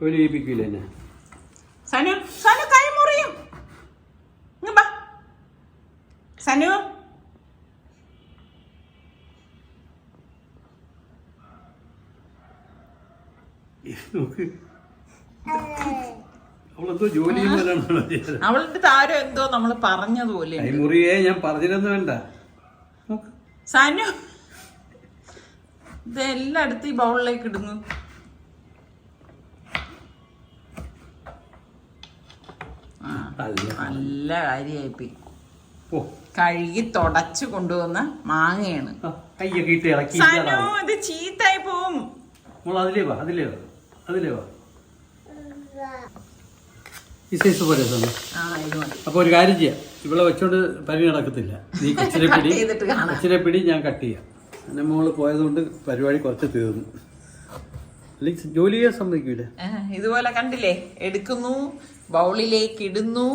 ജോലിയിപ്പിക്കൂലേ എന്നെ? സനു സനു കൈ മുറിയും. ഇങ്ങ് ബാ. സനു. നോക്ക്. അവളെന്തോ ജോലി അവളുടെ താരം എന്തോ നമ്മൾ പറഞ്ഞതുപോലെ കൈമുറിയെ ഞാൻ പറഞ്ഞിരുന്നു വേണ്ട. സനു. ഇത് എല്ലായിടത്തും ഈ ബൗളിലേക്ക് ഇടുന്നു. നല്ല കാര്യമായിപ്പി കഴുകി തുടച്ചു കൊണ്ടുവന്ന മാങ്ങയാണ്. ഇത് ചീത്തായി പോവും. അതിലേ വാ അതിലേ വാ അതിലേ വാ. ഈ സൈസ് പോലെ ആ ഇത് അപ്പോൾ ഒരു കാര്യം ചെയ്യാം. ഇവിടെ വെച്ചോണ്ട് പരി നടക്കത്തില്ല. നീ [LAUGHS] കൊച്ചിനെ പിടി. കൊച്ചിനെ പിടി ഞാൻ കട്ട് ചെയ്യാം. എന്റെ മോൾ പോയതുകൊണ്ട് പരിപാടി കുറച്ച് തീർന്നു. അല്ലെങ്കിൽ ജോലി ചെയ്യാൻ സമ്മതിക്കൂല? ഇതുപോലെ കണ്ടില്ലേ? എടുക്കുന്നു ബൗളിലേക്ക് ഇടുന്നു.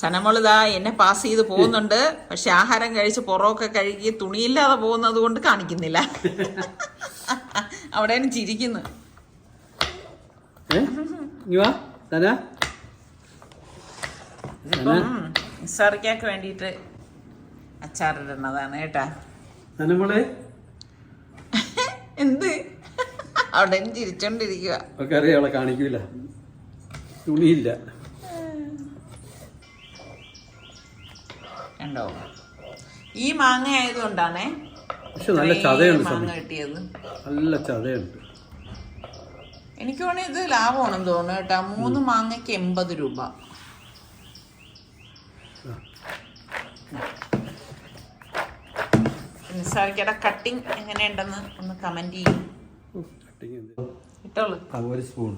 സനമളിതാ എന്നെ പാസ് ചെയ്ത് പോകുന്നുണ്ട്. പക്ഷെ ആഹാരം കഴിച്ച് പുറമൊക്കെ കഴുകി തുണിയില്ലാതെ പോകുന്നത് കൊണ്ട് കാണിക്കുന്നില്ല. അവിടെ ചിരിക്കുന്നു. നിസ്സാറിക്കാക്ക് വേണ്ടിയിട്ട് അച്ചാറിടുന്നതാണ് കേട്ടാ. എന്ത്? അവിടെ ചിരിച്ചോണ്ടിരിക്കുക ഒക്കെ അറിയാം അവളെ കാണിക്കൂല. തുണിയില്ല. കണ്ടോ? ഈ മാങ്ങ ആയതുകൊണ്ടാണേ പക്ഷെ നല്ല ചതയുണ്ട് മാങ്ങ കിട്ടിയത്. നല്ല ചതയുണ്ട്. എനിക്ക് വേണേ ഇത് ലാഭമാണെന്ന് തോന്നുന്നു കേട്ടാ. മൂന്ന് മാങ്ങയ്ക്ക് എൺപത് രൂപ. നിസ്സാരിക്കയുടെ കട്ടിങ് എങ്ങനെയുണ്ടെന്ന് ഒന്ന് കമന്റ് ചെയ്യും? ഇട്ടോളൂ. ഒരു സ്പൂൺ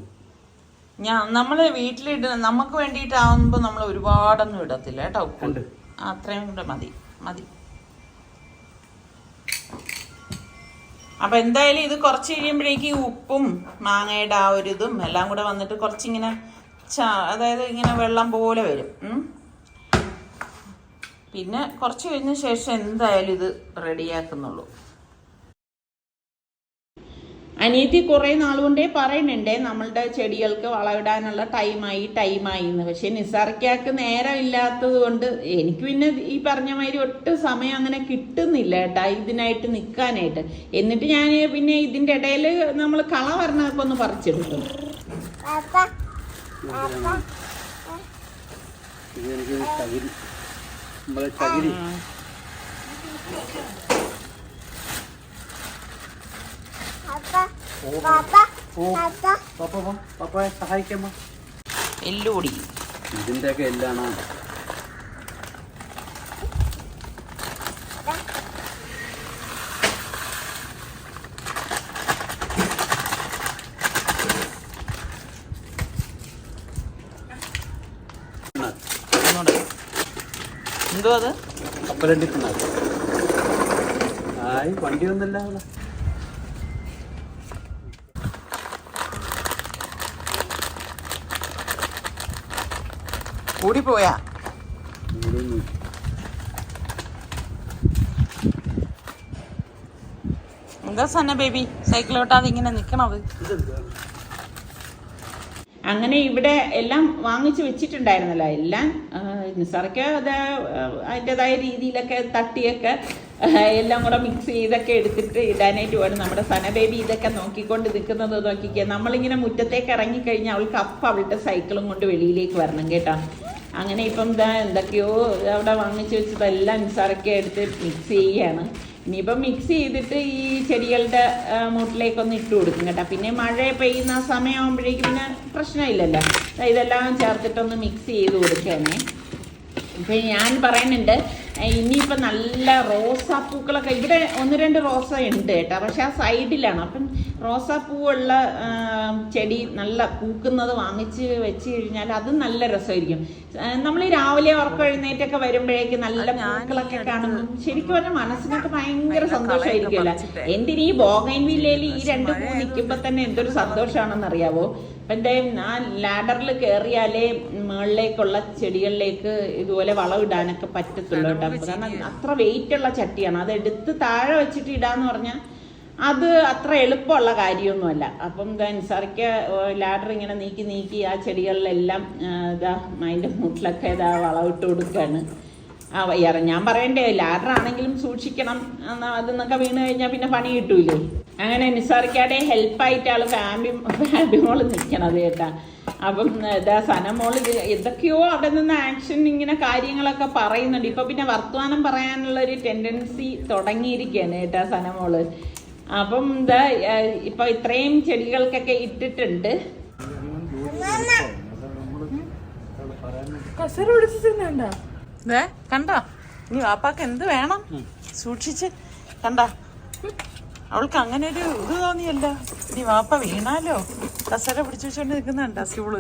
ഞാൻ നമ്മൾ വീട്ടിലിട്ട് നമുക്ക് വേണ്ടിയിട്ടാവുമ്പോൾ നമ്മൾ ഒരുപാടൊന്നും ഇടത്തില്ല കേട്ടോ അത്രയും കൂടെ മതി മതി. അപ്പൊ എന്തായാലും ഇത് കുറച്ച് കഴിയുമ്പോഴേക്ക് ഉപ്പും മാങ്ങയുടെ ആ ഒരു ഇതും എല്ലാം കൂടെ വന്നിട്ട് കുറച്ചിങ്ങനെ അതായത് ഇങ്ങനെ വെള്ളം പോലെ വരും. പിന്നെ കുറച്ച് കഴിഞ്ഞ ശേഷം എന്തായാലും ഇത് റെഡിയാക്കുന്നുള്ളൂ. അനിയത്തി കുറേ നാളുകൊണ്ടേ പറയുന്നുണ്ടേ നമ്മളുടെ ചെടികൾക്ക് വളമിടാനുള്ള ടൈമായി ടൈമായി എന്ന്. പക്ഷെ നിസാർക്കാക്ക് നേരം ഇല്ലാത്തത് കൊണ്ട് എനിക്ക് പിന്നെ ഈ പറഞ്ഞ മാതിരി ഒട്ടും സമയം അങ്ങനെ കിട്ടുന്നില്ല കേട്ടാ ഇതിനായിട്ട് നിൽക്കാനായിട്ട് എന്നിട്ട് ഞാൻ പിന്നെ ഇതിന്റെ ഇടയിൽ നമ്മൾ കള വരണതൊക്കെ ഒന്ന് പറിച്ചെടുക്കും എനിക്ക് നമ്മളെ ചകിരി ഓ പാപ്പ പാപ്പ പപ്പയെ സഹായിക്കാമോ എല്ലുപൊടി ഇതിന്റെയൊക്കെ എല്ലാണോ? കൂടി പോയാ വണ്ടി എന്താ സന്ന ബേബി സൈക്കിളോട്ടാതെ ഇങ്ങനെ നിക്കണത്? അങ്ങനെ ഇവിടെ എല്ലാം വാങ്ങിച്ചു വെച്ചിട്ടുണ്ടായിരുന്നല്ലോ. എല്ലാം നിസാറയ്ക്ക് അത് അതിന്റെതായ രീതിയിലൊക്കെ തട്ടിയൊക്കെ എല്ലാം കൂടെ മിക്സ് ചെയ്തൊക്കെ എടുത്തിട്ട് ഇടാനായിട്ട് വേണം നമ്മുടെ സന ബേബി ഇതൊക്കെ നോക്കിക്കൊണ്ട് നിൽക്കുന്നത് നോക്കിക്കുക നമ്മളിങ്ങനെ മുറ്റത്തേക്ക് ഇറങ്ങിക്കഴിഞ്ഞാൽ അവൾക്ക് അപ്പം അവളുടെ സൈക്കിളും കൊണ്ട് വെളിയിലേക്ക് വരണം കേട്ടോ. അങ്ങനെ ഇപ്പം ഇതാ എന്തൊക്കെയോ അവിടെ വാങ്ങിച്ചു വെച്ചതെല്ലാം നിസാറൊക്കെ എടുത്ത് മിക്സ് ചെയ്യുകയാണ്. ഇനിയിപ്പം മിക്സ് ചെയ്തിട്ട് ഈ ചെടികളുടെ മൂട്ടിലേക്കൊന്ന് ഇട്ട് കൊടുക്കും കേട്ടോ. പിന്നെ മഴ പെയ്യുന്ന സമയമാകുമ്പോഴേക്കും പിന്നെ പ്രശ്നമില്ലല്ലോ. ഇതെല്ലാം ചേർത്തിട്ടൊന്ന് മിക്സ് ചെയ്ത് കൊടുക്കുകയാണ് ഇപ്പം ഞാൻ പറയുന്നുണ്ട് ഇനിയിപ്പോൾ ഇനിയിപ്പം നല്ല റോസാപ്പൂക്കളൊക്കെ ഇവിടെ ഒന്ന് രണ്ട് റോസ ഉണ്ട് കേട്ടോ. പക്ഷെ ആ സൈഡിലാണ് അപ്പം റോസാപ്പൂവുള്ള ചെടി നല്ല പൂക്കുന്നത് വാങ്ങിച്ച് വെച്ച് കഴിഞ്ഞാൽ അത് നല്ല രസമായിരിക്കും. നമ്മൾ ഈ രാവിലെ ഉറക്കം എഴുന്നേറ്റൊക്കെ വരുമ്പോഴേക്ക് നല്ല പൂക്കളൊക്കെ കാണുമ്പോൾ ശരിക്കും പറഞ്ഞാൽ മനസ്സിനൊക്കെ ഭയങ്കര സന്തോഷമായിരിക്കുമല്ലോ എന്തിന് ഈ ബോഗൈൻ വില്ലയിൽ ഈ രണ്ട് പൂ നിൽക്കുമ്പോൾ തന്നെ എന്തൊരു സന്തോഷമാണെന്ന് അറിയാവോ എന്റെ ആ ലാഡറിൽ കയറിയാലേ മുകളിലേക്കുള്ള ചെടികളിലേക്ക് ഇതുപോലെ വളം ഇടാനൊക്കെ പറ്റത്തുള്ളൂ കേട്ടോ. കാരണം അത്ര വെയിറ്റ് ഉള്ള ചട്ടിയാണ്. അത് എടുത്ത് താഴെ വെച്ചിട്ട് ഇടാന്ന് പറഞ്ഞാൽ അത് അത്ര എളുപ്പമുള്ള കാര്യമൊന്നുമല്ല. അപ്പം ഇതാ നിസാറിക്ക് ലാഡർ ഇങ്ങനെ നീക്കി നീക്കി ആ ചെടികളിലെല്ലാം ഇതാ അതിന്റെ മൂട്ടിലൊക്കെ ഇതാ വളമിട്ട് കൊടുക്കുകയാണ് ആ വയ്യാറ ഞാൻ പറയണ്ടേ ലാഡർ ആണെങ്കിലും സൂക്ഷിക്കണം. എന്നാ അതെന്നൊക്കെ വീണ് കഴിഞ്ഞാൽ പിന്നെ പണി കിട്ടൂലേ? അങ്ങനെ നിസാർക്കാടെ ഹെൽപ്പായിട്ട് ആൾ ഫാമിലി ഫാമിലി മോൾ നിൽക്കണത് കേട്ടാ. അപ്പം ഇതാ മോൾ എന്തൊക്കെയോ അവിടെ നിന്ന് ആക്ഷൻ ഇങ്ങനെ കാര്യങ്ങളൊക്കെ പറയുന്നുണ്ട്. ഇപ്പം പിന്നെ വർത്തമാനം പറയാനുള്ളൊരു ടെൻഡൻസി തുടങ്ങിയിരിക്കുകയാണ് കേട്ടാ സനമോൾ. അപ്പം എന്താ ഇപ്പൊ ഇത്രയും ചെടികൾക്കൊക്കെ ഇട്ടിട്ടുണ്ട്. കസര പിടിച്ചിട്ടുണ്ട ദേ കണ്ടോ? ഇനി വാപ്പാക്ക് എന്ത് വേണം? സൂക്ഷിച്ച്. കണ്ട? അവൾക്ക് അങ്ങനെ ഒരു ഇത് തോന്നിയല്ല. ഇനി വാപ്പ വീണാലോ? കസര പിടിച്ചു വെച്ചോണ്ട് നിൽക്കുന്നുണ്ട സ്കൂൾ?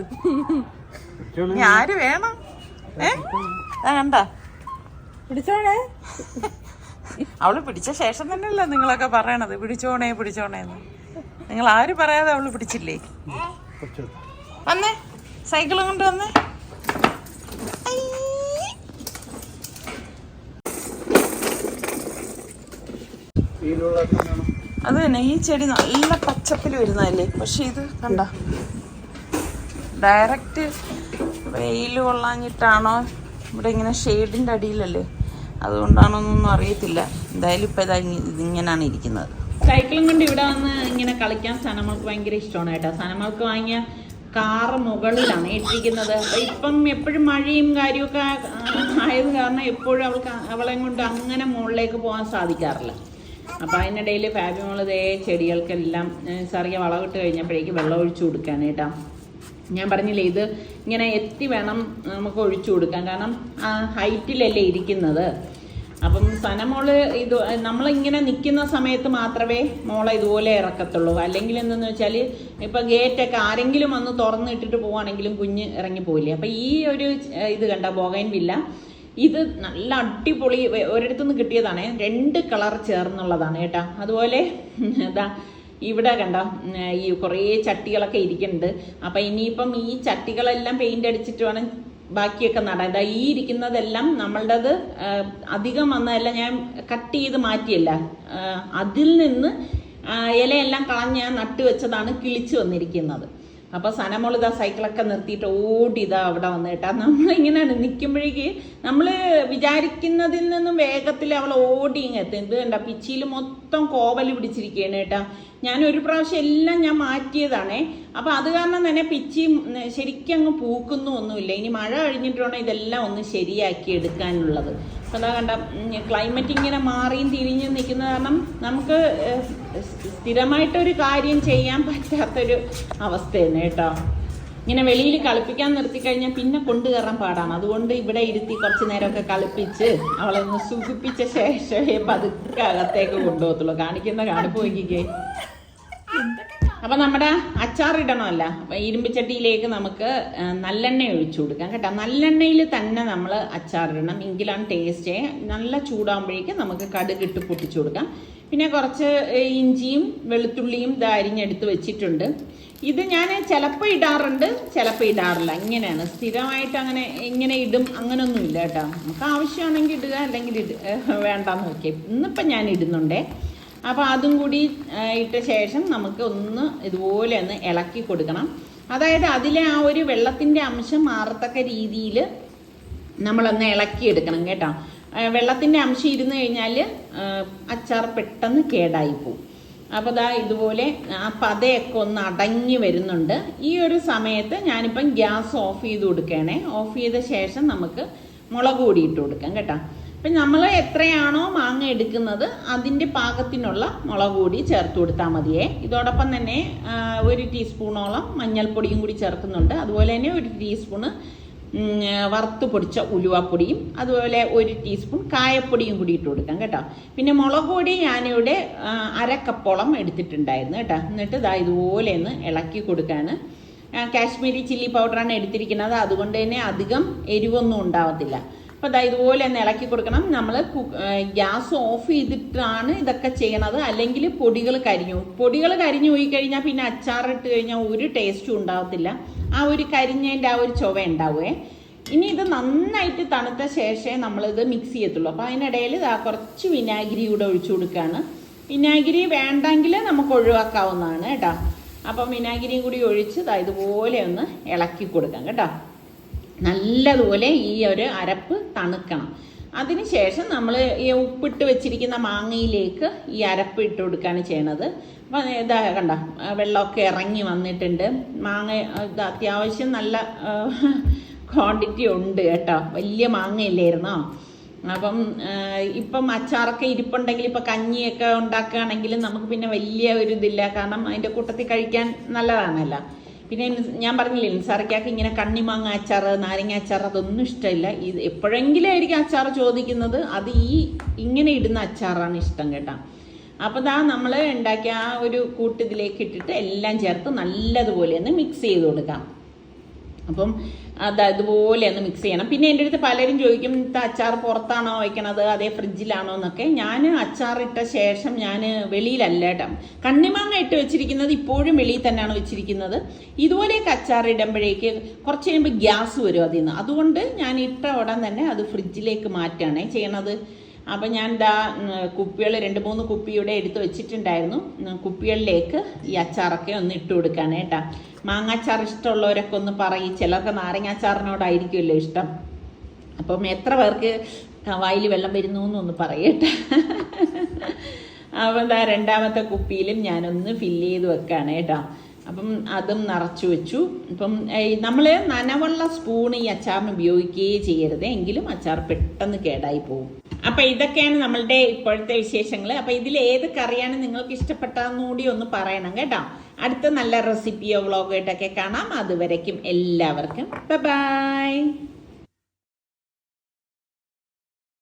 ഇനി ആര് വേണം? ഏ? കണ്ടോ കണ്ട? പിടിച്ചോണേ അവൾ പിടിച്ച ശേഷം തന്നെയല്ലേ നിങ്ങളൊക്കെ പറയണത്. പിടിച്ചോണേ പിടിച്ചോണേന്ന് നിങ്ങൾ ആര് പറയാതെ അവൾ പിടിച്ചില്ലേ? വന്നേ. സൈക്കിൾ കൊണ്ട് വന്നേ. അത് തന്നെ ഈ ചെടി നല്ല പച്ചപ്പിൽ വരുന്നതല്ലേ? പക്ഷെ ഇത് കണ്ട. ഡയറക്റ്റ് വെയിൽ കൊള്ളാഞ്ഞിട്ടാണോ ഇവിടെ ഇങ്ങനെ ഷെയ്ഡിന്റെ അടിയിലല്ലേ? അതുകൊണ്ടാണോന്നൊന്നും അറിയത്തില്ല. എന്തായാലും ഇപ്പൊ ഇതാ ഇതിങ്ങനാണ് ഇരിക്കുന്നത്. സൈക്കിളും കൊണ്ട് ഇവിടെ വന്ന് ഇങ്ങനെ കളിക്കാൻ സനമൾക്ക് ഭയങ്കര ഇഷ്ടമാണ് കേട്ടോ. സനമൾക്ക് വാങ്ങിയ കാറ് മുകളിലാണ് ഇട്ടിരിക്കുന്നത്. ഇപ്പം എപ്പോഴും മഴയും കാര്യമൊക്കെ ആയത് കാരണം എപ്പോഴും അവൾക്ക് അവളെ കൊണ്ട് അങ്ങനെ മുകളിലേക്ക് പോകാൻ സാധിക്കാറില്ല. അപ്പൊ അതിനിടയിൽ ഫാബിമോൾ ദേ ചെടികൾക്കെല്ലാം ചെറിയ വളവിട്ട് കഴിഞ്ഞപ്പോഴേക്ക് വെള്ളം ഒഴിച്ചു കൊടുക്കാൻ കേട്ടോ ഞാൻ പറഞ്ഞില്ലേ ഇത് ഇങ്ങനെ എത്തി വേണം നമുക്ക് ഒഴിച്ചു കൊടുക്കാൻ. കാരണം ഹൈറ്റിലല്ലേ ഇരിക്കുന്നത്. അപ്പം സനമോൾ ഇത് നമ്മളിങ്ങനെ നിൽക്കുന്ന സമയത്ത് മാത്രമേ മോളെ ഇതുപോലെ ഇറക്കത്തുള്ളൂ. അല്ലെങ്കിൽ എന്തെന്ന് വെച്ചാൽ ഇപ്പം ഗേറ്റൊക്കെ ആരെങ്കിലും വന്ന് തുറന്നിട്ടിട്ട് പോവാണെങ്കിലും കുഞ്ഞ് ഇറങ്ങി പോയില്ലേ അപ്പം ഈ ഒരു ഇത് കണ്ട ബോഗൈൻ വില്ല ഇത് നല്ല അടിപൊളി ഒരിടത്തുനിന്ന് കിട്ടിയതാണ്. രണ്ട് കളർ ചേർന്നുള്ളതാണ് കേട്ടോ. അതുപോലെ ഇതാ ഇവിടെ കണ്ട ഈ കുറേ ചട്ടികളൊക്കെ ഇരിക്കുന്നുണ്ട്. അപ്പം ഇനിയിപ്പം ഈ ചട്ടികളെല്ലാം പെയിന്റ് അടിച്ചിട്ട് വേണം ബാക്കിയൊക്കെ നടാൻ. ഈ ഇരിക്കുന്നതെല്ലാം നമ്മളുടേത് അധികം വന്നതല്ല ഞാൻ കട്ട് ചെയ്ത് മാറ്റിയല്ല. അതിൽ നിന്ന് ഇലയെല്ലാം കളഞ്ഞ് ഞാൻ നട്ടുവെച്ചതാണ് കിളിച്ചു വന്നിരിക്കുന്നത്. അപ്പൊ സനമോളിതാ സൈക്കിളൊക്കെ നിർത്തിയിട്ട് ഓടി ഇതാ അവിടെ വന്നിട്ടാ നമ്മളിങ്ങനെയാണ് നിൽക്കുമ്പോഴേക്ക് നമ്മൾ വിചാരിക്കുന്നതിൽ നിന്നും വേഗത്തിൽ അവൾ ഓടി ഇങ്ങ് എത്തും. ഇത് കണ്ട പിച്ചിയിൽ മൊത്തം കോവൽ പിടിച്ചിരിക്കുകയാണ് കേട്ടാ. ഞാൻ ഒരു പ്രാവശ്യം എല്ലാം ഞാൻ മാറ്റിയതാണേ. അപ്പൊ അത് കാരണം തന്നെ പിച്ചി ശരിക്കും അങ്ങ് പൂക്കുന്നു ഒന്നുമില്ല. ഇനി മഴ കഴിഞ്ഞിട്ടുണ്ടെങ്കിൽ ഇതെല്ലാം ഒന്ന് ശരിയാക്കി എടുക്കാനുള്ളത്. അതാ കണ്ട ക്ലൈമറ്റ് ഇങ്ങനെ മാറിയും തിരിഞ്ഞും നിൽക്കുന്ന കാരണം നമുക്ക് സ്ഥിരമായിട്ടൊരു കാര്യം ചെയ്യാൻ പറ്റാത്തൊരു അവസ്ഥയാണ് കേട്ടോ. ഇങ്ങനെ വെളിയിൽ കളിപ്പിക്കാൻ നിർത്തി കഴിഞ്ഞാൽ പിന്നെ കൊണ്ടു കയറാൻ പാടാണ്. അതുകൊണ്ട് ഇവിടെ ഇരുത്തി കുറച്ച് നേരമൊക്കെ കളിപ്പിച്ച് അവളെ ഒന്ന് സുഖിപ്പിച്ച ശേഷമേ പതുക്കെ അകത്തേക്ക് കൊണ്ടുപോകത്തുള്ളൂ. കാണിക്കുന്ന കാണിപ്പോയിക്കേ അപ്പൊ നമ്മുടെ അച്ചാർ ഇടണമല്ല. അപ്പൊ ഇരുമ്പിച്ചട്ടിയിലേക്ക് നമുക്ക് നല്ലെണ്ണ ഒഴിച്ചു കൊടുക്കാം കേട്ടോ. നല്ലെണ്ണയിൽ തന്നെ നമ്മൾ അച്ചാർ ഇടണം. എങ്കിലാണ് ടേസ്റ്റ് നല്ല ചൂടാകുമ്പോഴേക്കും നമുക്ക് കടുക് ഇട്ട് പൊട്ടിച്ചു കൊടുക്കാം. പിന്നെ കുറച്ച് ഇഞ്ചിയും വെളുത്തുള്ളിയും ഇത് അരിഞ്ഞെടുത്ത് വെച്ചിട്ടുണ്ട്. ഇത് ഞാൻ ചിലപ്പോൾ ഇടാറുണ്ട് ചിലപ്പോൾ ഇടാറില്ല. ഇങ്ങനെയാണ്. സ്ഥിരമായിട്ട് അങ്ങനെ ഇങ്ങനെ ഇടും. അങ്ങനെയൊന്നുമില്ല കേട്ടോ. നമുക്ക് ആവശ്യമാണെങ്കിൽ ഇടുക അല്ലെങ്കിൽ ഇട് വേണ്ടാന്ന് നോക്കിയാൽ ഇന്നിപ്പം ഞാൻ ഇടുന്നുണ്ടേ. അപ്പോൾ അതും കൂടി ഇട്ട ശേഷം നമുക്ക് ഒന്ന് ഇതുപോലെ ഒന്ന് ഇളക്കി കൊടുക്കണം. അതായത് അതിലെ ആ ഒരു വെള്ളത്തിന്റെ അംശം മാറത്തക്ക രീതിയിൽ നമ്മളൊന്ന് ഇളക്കിയെടുക്കണം കേട്ടോ. വെള്ളത്തിന്റെ അംശം ഇരുന്ന് കഴിഞ്ഞാൽ അച്ചാർ പെട്ടെന്ന് കേടായി പോകും അപ്പോൾ ദാ ഇതുപോലെ ആ പതയൊക്കെ ഒന്ന് അടങ്ങി വരുന്നുണ്ട്. ഈ ഒരു സമയത്ത് ഞാനിപ്പം ഗ്യാസ് ഓഫ് ചെയ്ത് കൊടുക്കണേ. ഓഫ് ചെയ്ത ശേഷം നമുക്ക് മുളക് പൊടി ഇട്ട് കൊടുക്കാം കേട്ടോ. അപ്പം നമ്മൾ എത്രയാണോ മാങ്ങ എടുക്കുന്നത് അതിന്റെ പാകത്തിനുള്ള മുളക് കൂടി ചേർത്ത് കൊടുത്താൽ മതിയേ. ഇതോടൊപ്പം തന്നെ ഒരു ടീസ്പൂണോളം മഞ്ഞൾപ്പൊടിയും കൂടി ചേർക്കുന്നുണ്ട്. അതുപോലെ തന്നെ ഒരു ടീസ്പൂണ് വറുത്ത് പൊടിച്ച ഉലുവപ്പൊടിയും അതുപോലെ ഒരു ടീസ്പൂൺ കായപ്പൊടിയും കൂടി ഇട്ട് കൊടുക്കാം കേട്ടോ. പിന്നെ മുളക് പൊടി ഞാനിവിടെ അരക്കപ്പോളം എടുത്തിട്ടുണ്ടായിരുന്നു കേട്ടോ. എന്നിട്ട് ഇതാ ഇതുപോലെ ഒന്ന് ഇളക്കി കൊടുക്കാണ്. കാശ്മീരി ചില്ലി പൗഡറാണ് എടുത്തിരിക്കുന്നത്. അതുകൊണ്ട് തന്നെ അധികം എരിവൊന്നും ഉണ്ടാവത്തില്ല. അപ്പോൾ ഇതാ ഇതുപോലെ തന്നെ ഇളക്കി കൊടുക്കണം. നമ്മൾ ഗ്യാസ് ഓഫ് ചെയ്തിട്ടാണ് ഇതൊക്കെ ചെയ്യണത്. അല്ലെങ്കിൽ പൊടികൾ കരിഞ്ഞു. പൊടികൾ കരിഞ്ഞു പോയി കഴിഞ്ഞാൽ പിന്നെ അച്ചാറിട്ട് കഴിഞ്ഞാൽ ഒരു ടേസ്റ്റും ഉണ്ടാവത്തില്ല. ആ ഒരു കരിഞ്ഞതിന്റെ ആ ഒരു ചുവ ഉണ്ടാവുമേ ഇനി ഇത് നന്നായിട്ട് തണുത്ത ശേഷമേ നമ്മളിത് മിക്സ് ചെയ്യത്തുള്ളൂ. അപ്പോൾ അതിനിടയിൽ കുറച്ച് വിനാഗിരി കൂടെ ഒഴിച്ചു കൊടുക്കുകയാണ് വിനാഗിരി വേണ്ടെങ്കിൽ നമുക്ക് ഒഴിവാക്കാവുന്നതാണ് കേട്ടോ. അപ്പം വിനാഗിരിയും കൂടി ഒഴിച്ച് ഇതുപോലെ ഒന്ന് ഇളക്കി കൊടുക്കാം കേട്ടോ. നല്ലതുപോലെ ഈ ഒരു അരപ്പ് തണുക്കണം. അതിനുശേഷം നമ്മൾ ഈ ഉപ്പിട്ട് വെച്ചിരിക്കുന്ന മാങ്ങയിലേക്ക് ഈ അരപ്പ് ഇട്ട് കൊടുക്കുകയാണ് ചെയ്യണത്. അപ്പം ഇതാ കണ്ട വെള്ളമൊക്കെ ഇറങ്ങി വന്നിട്ടുണ്ട്. മാങ്ങ ഇത് അത്യാവശ്യം നല്ല ക്വാണ്ടിറ്റി ഉണ്ട് കേട്ടോ. വലിയ മാങ്ങയില്ലായിരുന്നോ? അപ്പം ഇപ്പം അച്ചാറൊക്കെ ഇരിപ്പുണ്ടെങ്കിൽ ഇപ്പം കഞ്ഞിയൊക്കെ ഉണ്ടാക്കുകയാണെങ്കിൽ നമുക്ക് പിന്നെ വലിയ ഒരു ഇതില്ല. കാരണം അതിന്റെ കൂട്ടത്തിൽ കഴിക്കാൻ നല്ലതാണല്ലോ. പിന്നെ ഞാൻ പറഞ്ഞില്ലേ നിസാറയ്ക്കാക്ക് ഇങ്ങനെ കണ്ണിമാങ്ങ അച്ചാർ നാരങ്ങ അച്ചാർ അതൊന്നും ഇഷ്ടമില്ല. ഇത് എപ്പോഴെങ്കിലും ആയിരിക്കും അച്ചാർ ചോദിക്കുന്നത്. അത് ഈ ഇങ്ങനെ ഇടുന്ന അച്ചാറാണ് ഇഷ്ടം കേട്ടോ. അപ്പോൾ ദാ നമ്മൾ ഉണ്ടാക്കിയ ആ ഒരു കൂട്ട് ഇതിലേക്ക് ഇട്ടിട്ട് എല്ലാം ചേർത്ത് നല്ലതുപോലെ ഒന്ന് മിക്സ് ചെയ്ത് കൊടുക്കാം. അപ്പം അത് അതുപോലെ ഒന്ന് മിക്സ് ചെയ്യണം. പിന്നെ എന്റെ അടുത്ത് പലരും ചോദിക്കും അച്ചാർ പുറത്താണോ വയ്ക്കണത്? അതേ ഫ്രിഡ്ജിലാണോ എന്നൊക്കെ. ഞാൻ അച്ചാർ ഇട്ട ശേഷം ഞാൻ വെളിയിലല്ല കേട്ടോ. കണ്ണിമാങ്ങ ഇട്ട് വെച്ചിരിക്കുന്നത് ഇപ്പോഴും വെളിയിൽ തന്നെയാണ് വെച്ചിരിക്കുന്നത്. ഇതുപോലെയൊക്കെ അച്ചാർ ഇടുമ്പോഴേക്ക് കുറച്ച് കഴിയുമ്പോൾ ഗ്യാസ് വരും അതിൽ നിന്ന് അതുകൊണ്ട് ഞാൻ ഇട്ട ഉടൻ തന്നെ അത് ഫ്രിഡ്ജിലേക്ക് മാറ്റുകയാണേ. ചെയ്യണത് അപ്പം ഞാൻ ദാ കുപ്പികൾ രണ്ട് മൂന്ന് കുപ്പിയുടെ എടുത്ത് വെച്ചിട്ടുണ്ടായിരുന്നു. കുപ്പികളിലേക്ക് ഈ അച്ചാറൊക്കെ ഒന്ന് ഇട്ട് കൊടുക്കാണ് കേട്ടാ. മാങ്ങാച്ചാർ ഇഷ്ടമുള്ളവരൊക്കെ ഒന്ന് പറയും. ചിലർക്ക് നാരങ്ങാച്ചാറിനോടായിരിക്കുമല്ലോ ഇഷ്ടം. അപ്പം എത്ര പേർക്ക് വായിൽ വെള്ളം വരുന്നു എന്നൊന്ന് പറയട്ടെ അപ്പം എന്താ രണ്ടാമത്തെ കുപ്പിയിലും ഞാനൊന്ന് ഫില്ല് ചെയ്ത് വെക്കാണ് കേട്ടോ. അപ്പം അതും നിറച്ചു വെച്ചു. ഇപ്പം നമ്മൾ നനവുള്ള സ്പൂൺ ഈ അച്ചാറിന് ഉപയോഗിക്കുകയേ ചെയ്യരുത്. എങ്കിലും അച്ചാർ പെട്ടെന്ന് കേടായി പോകും അപ്പം ഇതൊക്കെയാണ് നമ്മളുടെ ഇപ്പോഴത്തെ വിശേഷങ്ങൾ അപ്പൊ ഇതിൽ ഏത് കറിയാണ് നിങ്ങൾക്ക് ഇഷ്ടപ്പെട്ടതെന്ന് കൂടി ഒന്ന് പറയണം കേട്ടോ. അടുത്ത നല്ല റെസിപ്പിയോ വ്ളോഗോ ആയിട്ടൊക്കെ കാണാം. അതുവരയ്ക്കും എല്ലാവർക്കും. ബൈ